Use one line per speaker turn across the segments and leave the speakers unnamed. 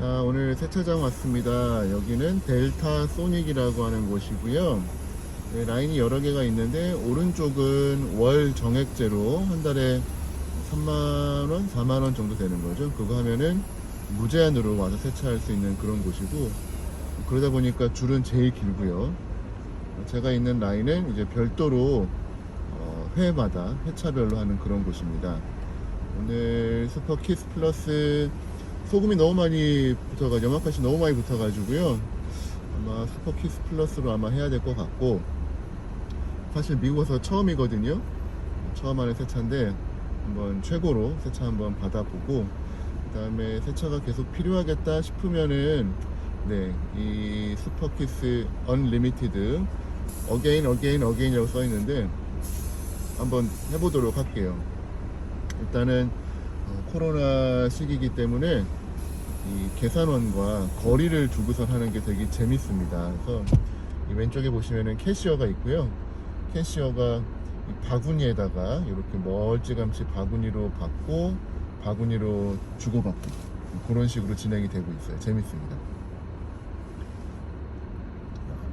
자, 오늘 세차장 왔습니다. 여기는 델타 소닉이라고 하는 곳이고요. 네, 라인이 여러 개가 있는데 오른쪽은 월 정액제로 한 달에 3만원, 4만원 정도 되는 거죠. 그거 하면은 무제한으로 와서 세차할 수 있는 그런 곳이고 그러다 보니까 줄은 제일 길고요. 제가 있는 라인은 이제 별도로 어, 회마다 회차별로 하는 그런 곳입니다. 오늘 슈퍼 키스 플러스 소금이 너무 많이 붙어가 염화카시 너무 많이 붙어가지고요. 아마 슈퍼 키스 플러스로 아마 해야 될 것 같고 사실 미국 와서 처음이거든요. 처음 하는 세차인데 한번 최고로 세차 한번 받아보고 그 다음에 세차가 계속 필요하겠다 싶으면은 네, 이 슈퍼키스 언리미티드 어게인 어게인 어게인이라고 써 있는데 한번 해보도록 할게요. 일단은 어, 코로나 시기이기 때문에 이 계산원과 거리를 두고선 하는 게 되게 재밌습니다. 그래서 이 왼쪽에 보시면은 캐시어가 있고요. 캐시어가 이 바구니에다가 이렇게 멀찌감치 바구니로 받고 바구니로 주고받고 그런 식으로 진행이 되고 있어요. 재밌습니다.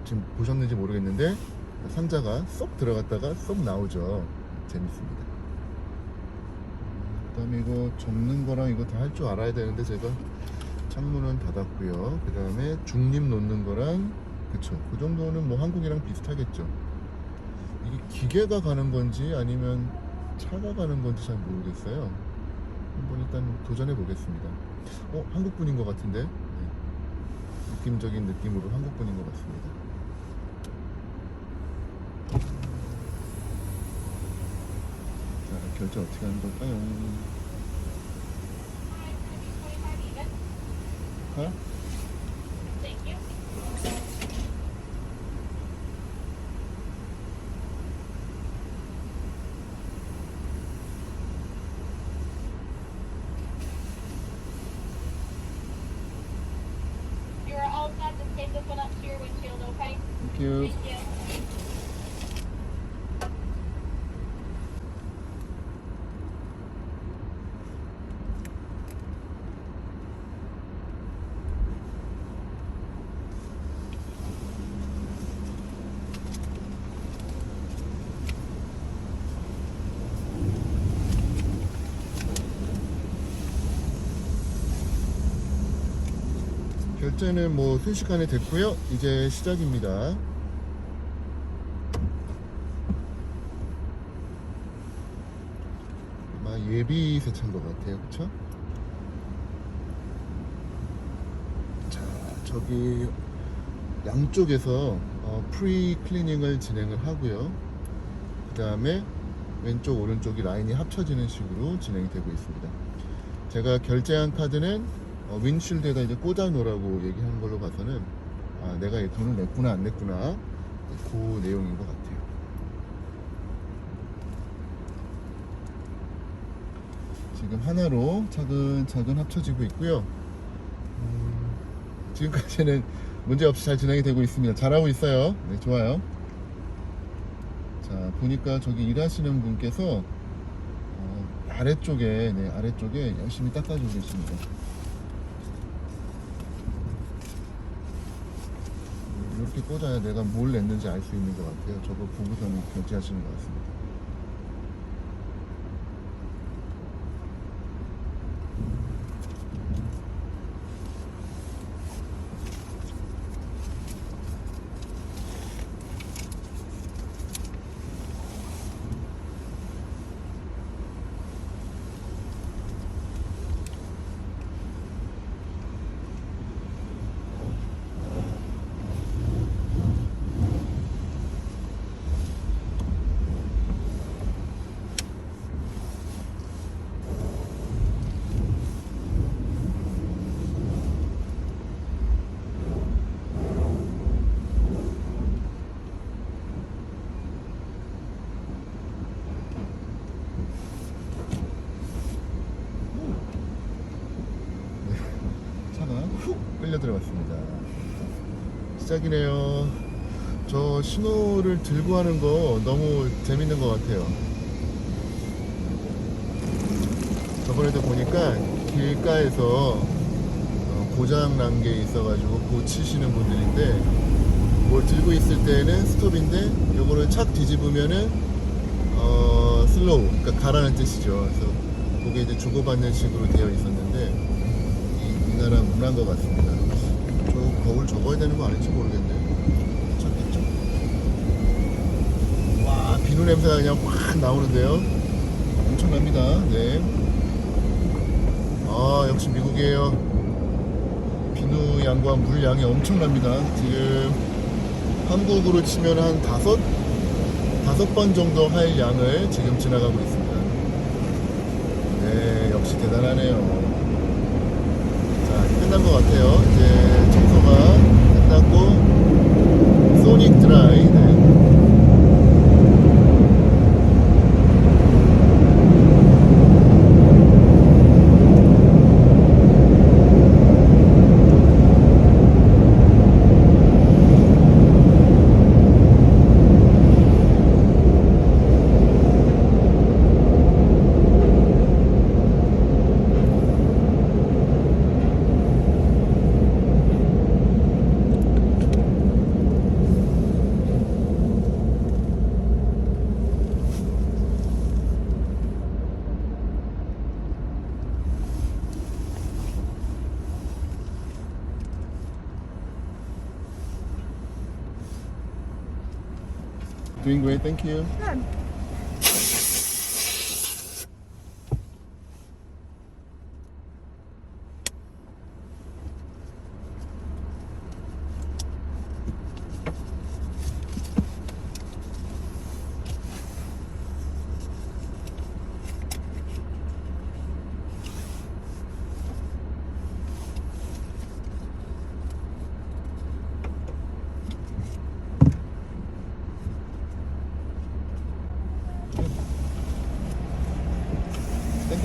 지금 보셨는지 모르겠는데 상자가 쏙 들어갔다가 쏙 나오죠. 재밌습니다. 그다음에 이거 접는 거랑 이거 다 할 줄 알아야 되는데 제가 창문은 닫았고요. 그 다음에 중립 놓는 거랑 그쵸. 그 정도는 뭐 한국이랑 비슷하겠죠. 이게 기계가 가는 건지 아니면 차가 가는 건지 잘 모르겠어요. 한번 일단 도전해 보겠습니다. 어 한국 분인 것 같은데 네. 느낌적인 느낌으로 한국 분인 것 같습니다. 자 결제 어떻게 하는 걸까요? 어? 결제는 뭐 순식간에 됐고요. 이제 시작입니다. 아마 예비 세차인 것 같아요. 그쵸? 자, 저기 양쪽에서 어, 프리 클리닝을 진행을 하고요. 그 다음에 왼쪽 오른쪽이 라인이 합쳐지는 식으로 진행이 되고 있습니다. 제가 결제한 카드는 어, 윈실드에다 이제 꽂아 놓으라고 얘기한 걸로 봐서는 아 내가 이 돈을 냈구나 안 냈구나 그 내용인 것 같아요. 지금 하나로 차근차근 합쳐지고 있고요. 음, 지금까지는 문제 없이 잘 진행이 되고 있습니다. 잘하고 있어요. 네, 좋아요. 자, 보니까 저기 일하시는 분께서 어, 아래쪽에, 네, 아래쪽에 열심히 닦아주고 계십니다. 이렇게 꽂아야 내가 뭘 냈는지 알 수 있는 것 같아요. 저거 보고서는 결제하시는 것 같습니다. 훅 끌려 들어갔습니다. 시작이네요. 저 신호를 들고 하는 거 너무 재밌는 것 같아요. 저번에도 보니까 길가에서 어, 고장 난 게 있어가지고 고치시는 분들인데 뭘 들고 있을 때는 스톱인데 요거를 착 뒤집으면은 어 슬로우 그러니까 가라는 뜻이죠. 그래서 그게 이제 주고받는 식으로 되어 있었는데 이, 이 나라 문화인 것 같습니다. 저 거울 접어야 되는 거 아닌지 모르겠네. 괜찮겠죠? 와 비누 냄새가 그냥 확 나오는데요. 엄청납니다. 네. 아 역시 미국이에요. 비누 양과 물 양이 엄청납니다. 지금 한국으로 치면 한 다섯 다섯 번 정도 할 양을 지금 지나가고 있습니다. 네, 역시 대단하네요. 끝난 것 같아요. 이제 청소가 끝났고 소닉 드라이. 네. Doing great, thank you.
Good.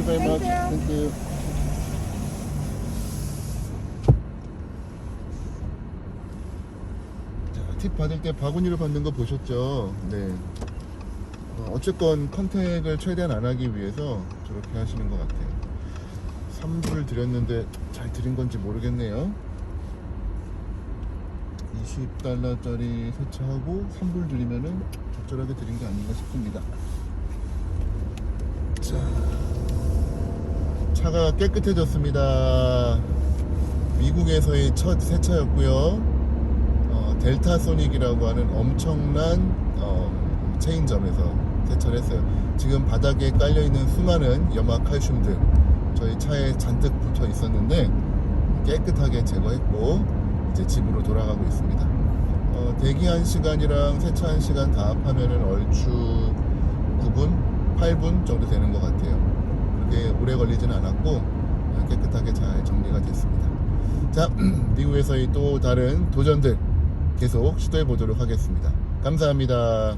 You very
Thank
much.
you.
Thank you. 자, 팁 받을 때 바구니를 받는 거 보셨죠? 네. 어, 어쨌건 컨택을 최대한 안 하기 위해서 저렇게 하시는 것 같아요. 3불 드렸는데 잘 드린 건지 모르겠네요. 20달러짜리 세차하고 3불 드리면은 적절하게 드린 게 아닌가 싶습니다. 자, 차가 깨끗해졌습니다. 미국에서의 첫 세차였고요. 어, 델타 소닉이라고 하는 엄청난 어, 체인점에서 세차를 했어요. 지금 바닥에 깔려 있는 수많은 염화 칼슘들 저희 차에 잔뜩 붙어 있었는데 깨끗하게 제거했고 이제 집으로 돌아가고 있습니다. 어, 대기 한 시간이랑 세차 한 시간 다 합하면은 얼추 9분, 8분 정도 되는 것 같아요. 그렇게 오래 걸리지는 않았고 깨끗하게 잘 정리가 됐습니다. 자, 미국에서의 또 다른 도전들 계속 시도해 보도록 하겠습니다. 감사합니다.